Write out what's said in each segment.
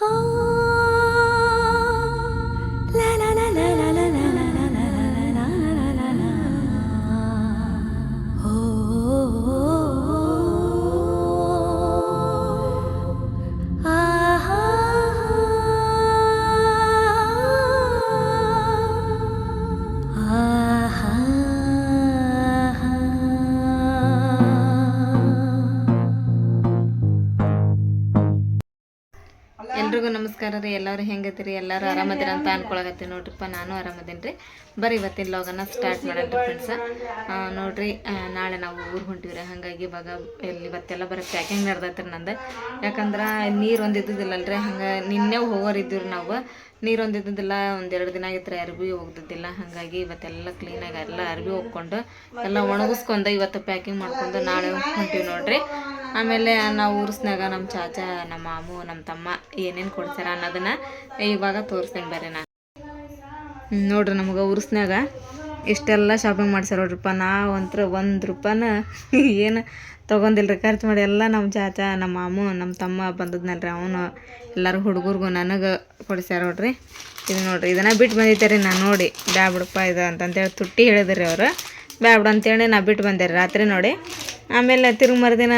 Oh. ನಮಸ್ಕಾರ ರೀ ಎಲ್ಲರೂ ಹೆಂಗದಿರಿ ಎಲ್ಲರೂ ಆರಾಮದಿರ ಅಂತ ಅನ್ಕೊಳಕತ್ತೀನಿ ನೋಡ್ರಿಪ್ಪ, ನಾನು ಆರಾಮದೇನಿ ರೀ ಬರ್ರಿ ಇವತ್ತಿನ ಲಾಗನ್ನ ಸ್ಟಾರ್ಟ್ ಮಾಡೋಣ ಫ್ರೆಂಡ್ಸ ನೋಡ್ರಿ ನಾಳೆ ನಾವು ಊರು ಹೊಂಟಿವ್ರಿ, ಹಾಗಾಗಿ ಇವಾಗ ಎಲ್ಲಿ ಇವತ್ತೆಲ್ಲ ಬರೋ ಪ್ಯಾಕಿಂಗ್ ನಡೆದೈತೆ ರೀ ನಂದು. ಯಾಕಂದ್ರೆ ನೀರು ಒಂದು ರೀ ಹಂಗೆ ನಿನ್ನೆ ಹೋಗೋರು ಇದ್ದೀವಿ ನಾವು. ನೀರು ಒಂದು ಇದ್ದಿದ್ದಿಲ್ಲ ಒಂದೆರಡು ದಿನ ಆಗಿತ್ತು ರೀ ಅರ್ಬಿ ಹೋಗ್ದಿದ್ದಿಲ್ಲ. ಹಾಗಾಗಿ ಇವತ್ತೆಲ್ಲ ಕ್ಲೀನಾಗಿ ಎಲ್ಲ ಅರ್ಬಿ ಹೋಗ್ಕೊಂಡು, ಎಲ್ಲ ಒಣಗಿಸ್ಕೊಂಡು ಇವತ್ತು ಪ್ಯಾಕಿಂಗ್ ಮಾಡ್ಕೊಂಡು ನಾಳೆ ಹೊಂಟಿವಿ ನೋಡ್ರಿ. ಆಮೇಲೆ ನಾವು ಊರ್ಸ್ನಾಗ ನಮ್ಮ ಚಾಚಾ ನಮ್ಮ ಮಾಮು ನಮ್ಮ ತಮ್ಮ ಏನೇನು ಕೊಡ್ತಾರ ಅನ್ನೋದನ್ನ ಇವಾಗ ತೋರಿಸ್ತೀನಿ ಬರ್ರಿ ನಾನು ನೋಡ್ರಿ ನಮ್ಗೆ ಉರ್ಸ್ನಾಗ ಇಷ್ಟೆಲ್ಲ ಶಾಪಿಂಗ್ ಮಾಡ್ಸಾರ ನೋಡ್ರಿಪ್ಪ. ನಾವು ಒಂಥರ ಒಂದು ರೂಪಾಯಿನ ಏನು ತೊಗೊಂಡಿಲ್ರಿ. ಖರ್ಚು ಮಾಡಿ ಎಲ್ಲ ನಮ್ಮ ಚಾಚಾ ನಮ್ಮ ಮಾಮು ನಮ್ಮ ತಮ್ಮ ಬಂದದ್ನಲ್ರಿ. ಅವನು ಎಲ್ಲರೂ ಹುಡುಗರಿಗೂ ನನಗೆ ಕೊಡಿಸ್ಯಾರ ನೋಡ್ರಿ. ಇದು ನೋಡ್ರಿ, ಇದನ್ನು ಬಿಟ್ಟು ಬಂದಿದ್ದೆ ರೀ ನಾನು ನೋಡಿ. ಬ್ಯಾ ಬಿಡಪ್ಪ ಇದು ಅಂತಂತೇಳಿ ತುಟ್ಟಿ ಹೇಳಿದ್ರಿ ಅವರು. ಬಿಡು ಅಂತೇಳಿ ನಾ ಬಿಟ್ಟು ಬಂದೆ ರಾತ್ರಿ ನೋಡಿ. ಆಮೇಲೆ ತಿರುಗಿ ಮರುದಿನ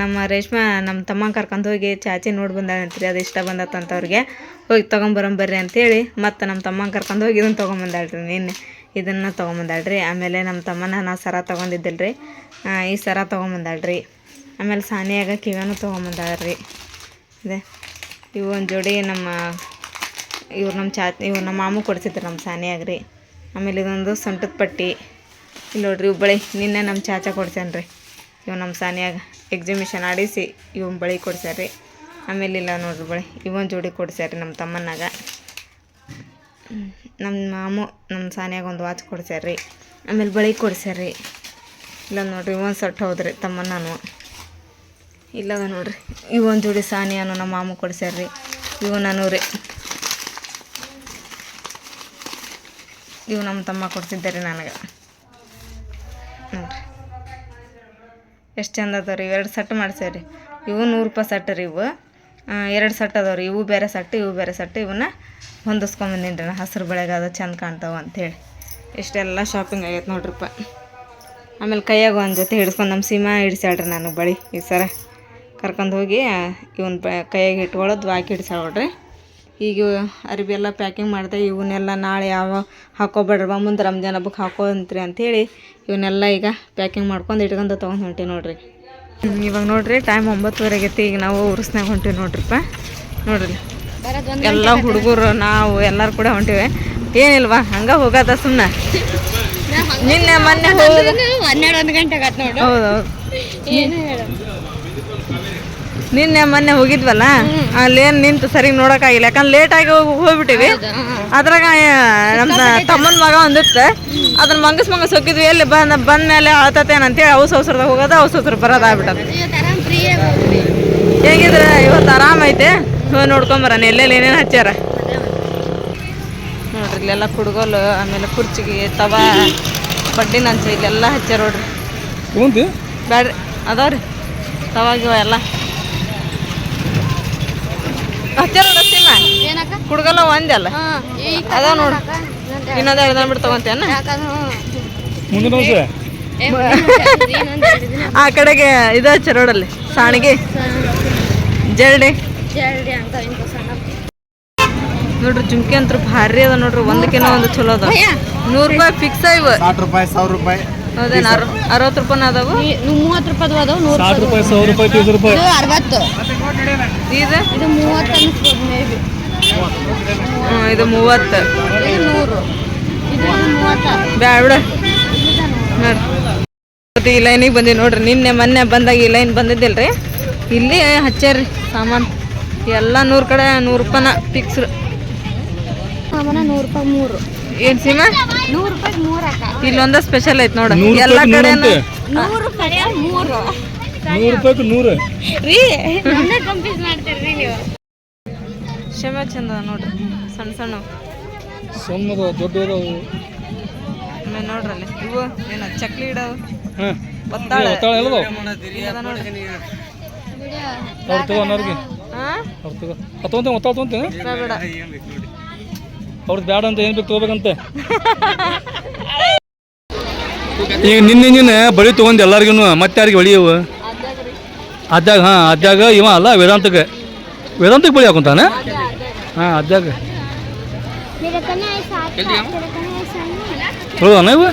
ನಮ್ಮ ರೇಷ್ಮಾ, ನಮ್ಮ ತಮ್ಮ ಕರ್ಕೊಂಡು ಹೋಗಿ ಚಾಚಿ ನೋಡಿ ಬಂದಾಳಂತ್ರಿ ಅದು ಇಷ್ಟ ಬಂದತ್ತಂತ ಅವ್ರಿಗೆ. ಹೋಗಿ ತೊಗೊಂಬರಂಬರ್ರಿ ಅಂತೇಳಿ ಮತ್ತು ನಮ್ಮ ತಮ್ಮ ಕರ್ಕೊಂಡು ಹೋಗಿ ಇದನ್ನು ತೊಗೊಂಬಂದಾಳ್ರಿ ನಿನ್ನೆ. ಇದನ್ನು ತೊಗೊಂಬಂದಾಳ್ರಿ ಆಮೇಲೆ ನಮ್ಮ ತಮ್ಮನ ನಾ ಸರ ತೊಗೊಂಡಿದ್ದಲ್ರಿ ಈ ಸರ ತೊಗೊಂಬಂದಾಳ್ರಿ ಆಮೇಲೆ ಸಾನಿಯಾಗ ಕಿವ್ಯಾನು ತೊಗೊಂಬಂದಾಳ್ರಿ ಅದೇ ಇವು ಒಂದು ಜೋಡಿ ನಮ್ಮ, ಇವ್ರು ನಮ್ಮ ಚಾ ಇವ್ರು ನಮ್ಮ ಮಾಮು ಕೊಡ್ಸಿದ್ರು ನಮ್ಮ ಸಾನಿಯಾಗ್ರಿ ಆಮೇಲೆ ಇದೊಂದು ಸೊಂಟದ ಪಟ್ಟಿ. ಇಲ್ಲಿ ನೋಡ್ರಿ ಹುಬ್ಬಳ್ಳಿ. ಬಳಿ ನಿನ್ನೆ ನಮ್ಮ ಚಾಚಾ ಕೊಡ್ಸ್ಯಾನ್ರಿ ಇವು ನಮ್ಮ ಸಾನಿಯಾಗ ಎಕ್ಸಿಬಿಷನ್ ಆಡಿಸಿ ಇವನ್ ಬಳಿ ಕೊಡ್ಸ್ಯಾರ ರೀ. ಆಮೇಲೆ ಇಲ್ಲ ನೋಡ್ರಿ ಬಳಿ ಇವನ್ ಜೋಡಿ ಕೊಡ್ಸ್ಯಾರ ರೀ ನಮ್ಮ ತಮ್ಮನಾಗ ನಮ್ಮ ಮಾಮು ನಮ್ಮ ಸಾನಿಯಾಗ ಒಂದು ವಾಚ್ ಕೊಡ್ಸ್ಯಾರ ರೀ. ಆಮೇಲೆ ಬಳಿ ಕೊಡ್ಸ್ಯಾರ ರೀ. ಇಲ್ಲ ನೋಡ್ರಿ ಇವನ್ ಸಟ್ ಹೋದ್ರಿ ತಮ್ಮ ನಾನು ಇಲ್ಲದ ನೋಡ್ರಿ. ಇವನ್ ಜೋಡಿ ಸಾನಿಯಾನು ನಮ್ಮ ಮಾಮು ಕೊಡ್ಸ್ಯಾರ ರೀ. ಇವು ನಾನು ರೀ. ಇವು ನಮ್ಮ ತಮ್ಮ ಕೊಡ್ತಿದ್ದಾರೆ ರೀ ನನಗೆ. ನೋಡ್ರಿ ಎಷ್ಟು ಚಂದ ಅದಾವ ರೀ ಎರಡು ಸೆಟ್ ರೀ ಇವು ನೂರು ರೂಪಾಯಿ ಸೆಟ್ ರೀ ಇವು. ಎರಡು ಸೆಟ್ ಅದಾವ ರೀ ಇವು ಬೇರೆ ಸೆಟ್, ಇವು ಬೇರೆ ಸೆಟ್ ಇವನ್ನ ಹೊಂದಿಸ್ಕೊಂಬಂದಿನಿ ರೀ ನಾ. ಹಸಿರು ಬೆಳೆಗೆ ಅದು ಚಂದ ಕಾಣ್ತಾವ ಅಂಥೇಳಿ ಇಷ್ಟೆಲ್ಲ ಶಾಪಿಂಗ್ ಆಗೈತೆ ನೋಡ್ರಿಪ್ಪ ಆಮೇಲೆ ಕೈಯಾಗ ಒಂದು ಜೊತೆ ಹಿಡ್ಸ್ಕೊಂಡು ನಮ್ಮ ಸೀಮಾ ಹಿಡ್ಸ್ಯಾಳ್ರಿ ನಾನು ಬಳಿ ಈ ಸರ. ಕರ್ಕೊಂಡು ಹೋಗಿ ಇವನ್ ಬ, ಕೈಯಾಗ ಇಟ್ಕೊಳ್ಳೋದು ಹಾಕಿ ಹಿಡ್ಸ್ಯಾಳ ನೋಡ್ರಿ. ಈಗ ಅರ್ಬಿ ಎಲ್ಲ ಪ್ಯಾಕಿಂಗ್ ಮಾಡಿದೆ ಇವನ್ನೆಲ್ಲ ನಾಳೆ ಯಾವ ಹಾಕೋಬೇಡ್ರವ ಮುಂದೆ ರಂಜಾನ್ ಹಬ್ಬಕ್ಕೆ ಹಾಕೋಂತ್ರಿ ಅಂಥೇಳಿ ಇವನ್ನೆಲ್ಲ ಈಗ ಪ್ಯಾಕಿಂಗ್ ಮಾಡ್ಕೊಂಡು ಇಟ್ಕೊಂಡು ತೊಗೊಂಡು ಹೊಂಟೀವಿ ನೋಡ್ರಿ. ಇವಾಗ ನೋಡ್ರಿ ಟೈಮ್ ಒಂಬತ್ತುವರೆ ಆಗೈತಿ ಈಗ ನಾವು ಉರ್ಸ್ನಾಗ ಹೊಂಟೀವಿ ನೋಡ್ರಿಪ್ಪ. ನೋಡ್ರಿ. ಎಲ್ಲ ಹುಡುಗರು ನಾವು ಎಲ್ಲರೂ ಕೂಡ ಹೊಂಟಿವೆ. ಏನಿಲ್ವಾ ಹಂಗೆ ಹೋಗದ ಸುಮ್ಮನೆ ನಿನ್ನೆ ಮೊನ್ನೆ ಹೌದೌದು. ನಿನ್ನೆ ಮೊನ್ನೆ ಹೋಗಿದ್ವಲ್ಲ? ಅಲ್ಲೇನು ನಿಂತು ಸರಿ ನೋಡೋಕ್ಕಾಗಿಲ್ಲ. ಯಾಕಂದ್ರೆ ಲೇಟಾಗಿ ಹೋಗಿ ಹೋಗ್ಬಿಟ್ಟಿವಿ. ಅದ್ರಾಗ ನಮ್ಮ ತಮ್ಮನ ಮಗ ಒಂದಿತ್ತು. ಅದನ್ನ ಮಂಗಸ್ ಮಂಗಸ್ ಹೋಗಿದ್ವಿ. ಎಲ್ಲಿ ಬಂದ ಬಂದ ಮೇಲೆ ಆಳ್ತತೇನ ಅಂತೇಳಿ ಔಸ್ ಅವಸರದಾಗ ಹೋಗೋದು ಔಸ್ ಅವಸರ ಬರೋದಾಗ್ಬಿಟ್ಟದ ಹೇಗಿದ್ರೆ ಇವತ್ತು ಆರಾಮೈತೆ ಹೋಗಿ ನೋಡ್ಕೊಂಬರಣ ಎಲ್ಲೆಲ್ಲಿ ಏನೇನು ಹಚ್ಚಾರ ನೋಡ್ರಿ ಇಲ್ಲೆಲ್ಲ ಕುಡ್ಗೋಲು ಆಮೇಲೆ ಕುರ್ಚಿಗೆ ತವಾ ಬಡ್ಡಿ ನಂಚ ಇಲ್ಲೆಲ್ಲ ಹಚ್ಚಾರ ನೋಡ್ರಿ. ಬ್ಯಾಡ್ರಿ ಅದಾವ್ರಿ. ತವಾಗಿವ ಎಲ್ಲ. ನೋಡ್ರಿ ಸೀಮಾ? ಏನಕ್ಕ? ಕುಡ್ಗಲ್ಲ ಒಂದೇ ಅಲ್ಲ? ಅದ ನೋಡು. ಇನ್ನೊಂದು ಎರಡು ಬಿಟ್ಟು ತಗೊಂತೇನ ಮುಂದಿನ ವರ್ಷ ಆ ಕಡೆಗೆ ಇದು ಹಚ್ಚಿ ರೋಡಲ್ಲಿ ಸಾಣಿಗೆ. ಜರಡಿ. ನೋಡ್ರಿ ಜುಮ್ಕಿ ಅಂತ ಭಾರಿ ಅದ ನೋಡ್ರಿ ಒಂದಕ್ಕಿಂತ ಒಂದು ಚಲೋ ಅದ. ನೂರು ರೂಪಾಯಿ ಫಿಕ್ಸ್ ಇವ. ರೂಪಾಯಿ ಸಾವಿರ ರೂಪಾಯಿ. ಹೌದೇನು ಅರ್ ಅರವತ್ತು ರೂಪಾಯಿ ಅದಾವು? ನೀವು ಮೂವತ್ತು ಅದಾವ ನೂರು ಸಾठ ರೂಪಾಯಿ ಸಾವಿರ ರೂಪಾಯಿ ತೀಸ್ ರೂಪಾಯಿ. ಇದು ಅರವತ್ತು. ಇದು ಇದು ಮೂವತ್ತು ಅನಿಸ್ಬೋದು ಮೇ ಬಿ ಹ್ಮ್, ಇದು ಮೂವತ್ತು. ಇದು ನೂರು. ಇದು ಮೂವತ್ತ. ಬ್ಯಾಡ ಬಿಡ. ನೋಡ್ರಿ ಈ ಲೈನಿಗೆ ಬಂದೀವಿ ನೋಡ್ರಿ ನಿನ್ನೆ ಮೊನ್ನೆ ಬಂದಾಗ ಈ ಲೈನ್ ಬಂದಿದ್ದಿಲ್ರಿ? ಇಲ್ಲಿ ಹಚ್ಚಾರ್ರಿ ಸಾಮಾನು. ಎಲ್ಲ ನೂರು ಕಡೆ ನೂರು ರೂಪಾಯಿ ಫಿಕ್ಸ್ ಸಾಮಾನ ನೂರು ರೂಪಾಯಿ ಮೂರು. ಏನು ಸೀಮಾ? ನೂರು ರೂಪಾಯಿ ಮೂರು ಅಕ್ಕ ಇಲ್ಲೊಂದ ಸ್ಪೆಷಲ್ ಐತ್ ನೋಡ. ಎಲ್ಲಾ ಕಡೆ. ನೂರು ರೂಪಾಯಿ ಮೂರು. ನೂರು ರೂಪಾಯಿ ನೂರು. ರೀ? ನನ್ನ ಕಂಪ್ಯೂಸ್ ಮಾಡ್ತೀರಿ ನೀವು. ಶಮೆ ಚಂದ ನೋಡ್ರಿ ಸಣ್ಣ ಸಣ್ಣ. ಸಣ್ಣದ ದೊಡ್ಡದು. ಆಮೇಲೆ ನೋಡ್ರಲ್ಲಿ. ಇವು ಏನ ಚಕ್ಲಿ ಇಡವು ಅವ್ರು ತಗೋ ಅನ್ನೋರ್ಗೆ ಹಾ? ಹಾಂ ಅವ್ರು ತಗೋ. ಅದು ತೊಗೊಂತ ಮೊತ್ತ ತೊಗೊಂತೇನೆ? ಬೇಡ ಅವ್ರದ್ದು ಬೇಡ ಅಂತ ಏನು ಬೇಕು ತಗೋಬೇಕಂತೆ? ಈಗ ನಿನ್ನೆ ನಿನ್ನ ಬಳಿ ತೊಗೊಂಡು ಎಲ್ಲರಿಗೂ ಮತ್ತೆ ಯಾರಿಗೆ ಬಳಿ ಇವು ಅದ್ದಾಗ ಹಾ ಅದ್ದಾಗ ಇವ ಅಲ್ಲ ವೇದಾಂತಕ್ಕೆ. ವೇದಾಂತಕ್ಕೆ ಬಳಿ ಹಾಕೊಂತಾನೆ? ಹಾಂ ಅದ್ದಾಗ ಹೌದಾನ ಇವು?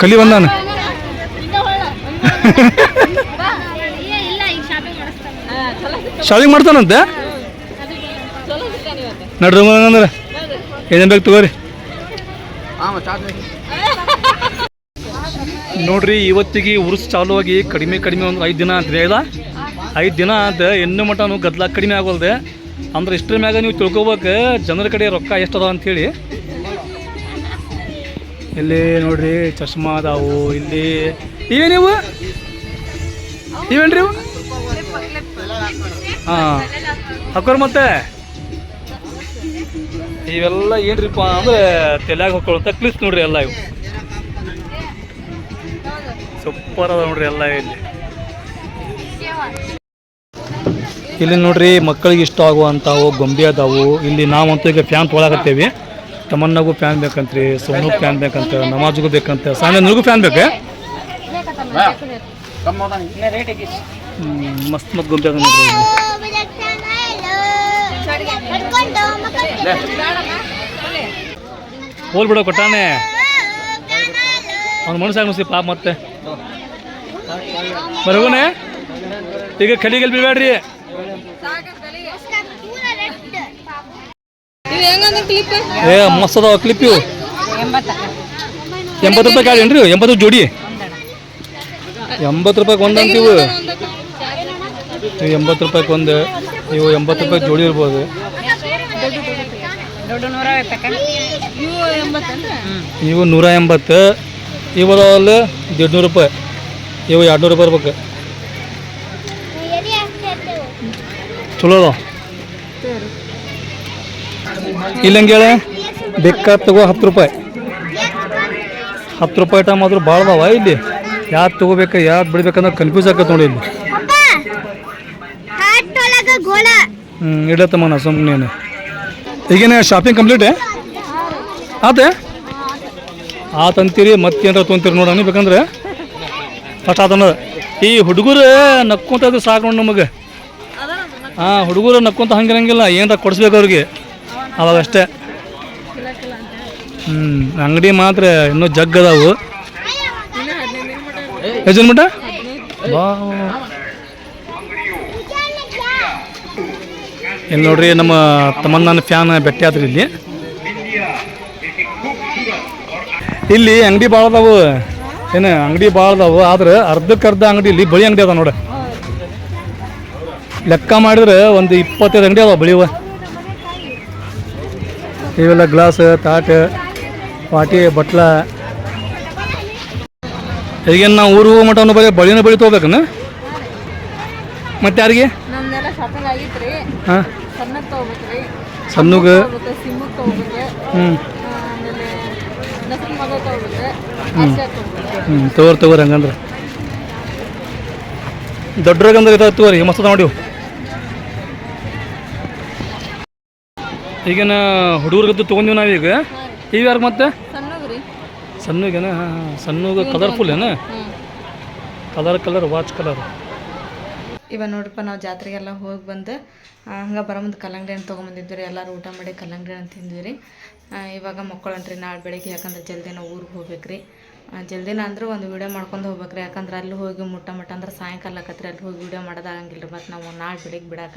ಕಲಿ ಬಂದಾನೆ? ಶಾಪಿಂಗ್ ಮಾಡ್ತಾನಂತೆ? ನಡ್ರಿ ಅಂದ್ರೆ ಏನೇನು ಬೇಕು ತಗೋರಿ. ನೋಡ್ರಿ, ಇವತ್ತಿಗೆ ಉರ್ಸ್ ಚಾಲು ಆಗಿ ಕಡಿಮೆ ಕಡಿಮೆ ಒಂದು ಐದು ದಿನ ಅಂತ ಇಲ್ಲ ಐದು ದಿನ ಅಂತ ಎಣ್ಣೆ ಮಟನು ಗದ್ದಲ ಕಡಿಮೆ ಆಗೋಲ್ದೆ. ಅಂದ್ರೆ ಇಷ್ಟರ ಮ್ಯಾಗ ನೀವು ತಿಳ್ಕೊಬೇಕು, ಜನರ ಕಡೆ ರೊಕ್ಕ ಎಷ್ಟು ಅಂತ ಅಂಥೇಳಿ ಇಲ್ಲಿ ನೋಡ್ರಿ ಚಶ್ಮಾ ಅದಾವು, ಇಲ್ಲಿ ಇವೇನಿವು ಇವೇನ್ರಿ ಇವು? ಹಾಂ, ಹಾಕೋರ್ ಮತ್ತೆ? ಇವೆಲ್ಲ ಏನ್ರಿಪ್ಪ ಅಂದ್ರೆ ತಲೆಯಾಗ ಹಾಕೊಳ್ಳೋ ಕ್ಲಿಸ್ ನೋಡ್ರಿ ಎಲ್ಲ ಇವು. ಸೂಪರ್ ಅದ ನೋಡ್ರಿ ಎಲ್ಲ ಇಲ್ಲಿ. ಇಲ್ಲಿ ನೋಡ್ರಿ ಮಕ್ಕಳಿಗೆ ಇಷ್ಟ ಆಗುವಂಥವು ಗೊಂಬೆ ಅದಾವು. ಇಲ್ಲಿ ನಾವಂತೂ ಈಗ ಫ್ಯಾನ್ ತೊಗೊಳಕತ್ತೇವಿ ತಮನ್ನಗೂ ಫ್ಯಾನ್ ಬೇಕಂತ್ರಿ, ಸೋನು ಫ್ಯಾನ್ ಬೇಕಂತ, ನಮಾಜ್ಗೂ ಬೇಕಂತ ಸಾನ ನಿನಗೂ ಫ್ಯಾನ್ ಬೇಕು? ಮಸ್ತ್ ಮತ್ ಗುಂಪೆ ನೋಡ್ರಿ. ಹೋಲ್ ಬಿಡೋ ಕೊಟ್ಟಾನೆ. ಅವ್ನ ಮನಸ್ಸಾಗ ಮುಸಿ ಪಾಪ ಮತ್ತೆ. ಬರಗೂನೆ ಈಗ ಕಲಿಗೆಲ್ ಬಿಡ್ಬೇಡ್ರಿ ಏ ಮಸ್ತ್ ಅದಾವ ಕ್ಲಿಪ್ ಇವು. ಎಂಬತ್ತು ರೂಪಾಯಿ ಕಾಡಿ ಏನ್ರಿ ಎಂಬತ್ತು ಜೋಡಿ. ಎಂಬತ್ತು ರೂಪಾಯಿಗೆ ಒಂದು ಅಂತೀವು ಎಂಬತ್ತು ರೂಪಾಯಿಗೆ ಒಂದು ಇವು ಎಂಬತ್ತು ರೂಪಾಯಿ ಜೋಡಿ ಇರ್ಬೋದು. ದೊಡ್ಡ ನೂರ ಇವು ನೂರ ಎಂಬತ್ತು ಇವು ಅದಾವಲ್ಲ ದೇಡ್ನೂರು ರೂಪಾಯಿ. ಇವು ಎರಡು ನೂರು ರೂಪಾಯಿ ಇರ್ಬೇಕು. ಚಲೋ ಅದಾವ. ಇಲ್ಲಂಗೆ ಬೆಕ್ಕ ತಗೋ ಹತ್ತು ರೂಪಾಯಿ. ಹತ್ತು ರೂಪಾಯಿ ಟೈಮ್ ಆದ್ರೂ ಭಾಳ ಅದಾವ ಇಲ್ಲಿ. ಯಾವ್ದು ತಗೋಬೇಕು ಯಾವ್ದು ಬಿಡ್ಬೇಕಂದ್ರೆ ಕನ್ಫ್ಯೂಸ್ ಆಗತ್ತೆ ನೋಡಿ ಇಲ್ಲಿ. ಹ್ಞೂ ಇಡತ್ತಮ್ಮ ನಾ ಸುಮ್ಮನೆ ಈಗೇನೆ ಶಾಪಿಂಗ್ ಕಂಪ್ಲೀಟ್ ಆತೆ? ಆತಂತೀರಿ ಮತ್ತೇನಾರ ತೊಂತೀರಿ ನೋಡೋಣ ಬೇಕಂದ್ರೆ. ಫಸ್ಟ್ ಆತನ ಈ ಹುಡುಗರು ನಕ್ಕೊಂತ ಸಾಕು ನೋಡಿ ನಮಗೆ. ಹಾಂ ಹುಡುಗರು ನಕ್ಕೊಂತ ಹಂಗಿರಂಗಿಲ್ಲ ಏನಾರ ಕೊಡಿಸ್ಬೇಕು ಅವ್ರಿಗೆ. ಅವಾಗ ಅಷ್ಟೇ ಹ್ಞೂ ಅಂಗಡಿ ಮಾತ್ರ ಇನ್ನೂ ಜಗ್ ಅದಾವು. ಮಟ ಬಾ. ಇಲ್ಲಿ ನೋಡ್ರಿ, ನಮ್ಮ ತಮ್ಮಣ್ಣನ ಫ್ಯಾನ್ ಬೆಟ್ಟಿ ಆದ್ರಿ ಇಲ್ಲಿ. ಇಲ್ಲಿ ಅಂಗಡಿ ಭಾಳ ಅದಾವು. ಏನು, ಅಂಗಡಿ ಭಾಳ ಅದಾವು, ಆದ್ರೆ ಅರ್ಧಕ್ಕೆ ಅರ್ಧ ಅಂಗಡಿ ಇಲ್ಲಿ ಬಳಿ ಅಂಗಡಿ ಅದಾವ ನೋಡ ಲೆಕ್ಕ ಮಾಡಿದ್ರೆ ಒಂದು ಇಪ್ಪತ್ತೈದು ಅಂಗಡಿ ಅದಾವ ಬಳಿವ ಇವೆಲ್ಲ ಗ್ಲಾಸ್ ತಾಟ ಪಾಟಿ ಬಟ್ಲ. ಈಗ ನಾವು ಊರು ಹೋಗೋ ಮಟ್ಟ ಬರೀ ಬಳಿನ ಬಳಿ ತೊಗೋಬೇಕನ? ಮತ್ತೆ ಯಾರಿಗೆ? ಹಾಂ. ಸಣ್ಣಗೆ? ಹ್ಞೂ ಹ್ಞೂ ತಗೋರಿ ತಗೋರಿ ಹಂಗಂದ್ರೆ. ದೊಡ್ಡರಾಗಂದ್ರೆ ಇದಾವೆ ತಗೋರಿ ಮಸ್ತ್ ನೋಡಿ ಈಗಿನ ಹುಡುಗರ್ಗದ್ದು ತೊಗೊಂಡಿವಿ ನಾವೀಗ. ಈಗ ಯಾರು ಮತ್ತೆ? ಸಣ್ಣಗೆನ? ಹಾಂ ಹಾಂ. ಸಣ್ಣಗೆ ಕಲರ್ಫುಲ್ ಏನ? ಕಲರ್ ಕಲರ್ ವಾಚ್ ಕಲರ್ ಇವಾಗ ನೋಡ್ರಪ್ಪ ನಾವು ಜಾತ್ರೆಗೆಲ್ಲ ಹೋಗಿ ಬಂದು ಹಂಗೆ ಬರೋ ಮುಂದೆ ಕಲ್ಲಂಗಡಿ ಹಣ್ಣು ತೊಗೊಂಬಂದಿದ್ವಿ ರೀ. ಎಲ್ಲರೂ ಊಟ ಮಾಡಿ ಕಲ್ಲಂಗಡಿ ಹಣ್ಣು ತಿಂದ್ವಿ ರೀ. ಇವಾಗ ಮಕ್ಕಳಂಟ್ರಿ ನಾಳೆ ಬೆಳಿಗ್ಗೆ ಯಾಕಂದ್ರೆ ಜಲ್ದಿ ನಾವು ಊರಿಗೆ ಹೋಗ್ಬೇಕು ರೀ. ಜಲ್ದಿನ ಅಂದ್ರೆ ಒಂದು ವೀಡಿಯೋ ಮಾಡ್ಕೊಂಡು ಹೋಗ್ಬೇಕು ರೀ. ಯಾಕಂದ್ರೆ ಅಲ್ಲಿ ಹೋಗಿ ಮುಟ್ಟ ಮಟ್ಟ ಅಂದ್ರೆ ಸಾಯಂಕಾಲ ಆಕತ್ರಿ ಅಲ್ಲಿ ಹೋಗಿ ವೀಡಿಯೋ ಮಾಡೋದಾಗಂಗಿಲ್ಲ ರೀ ಮತ್ತು ನಾವು ನಾಳೆ ಬೆಳಿಗ್ಗೆ ಬಿಡಾಕ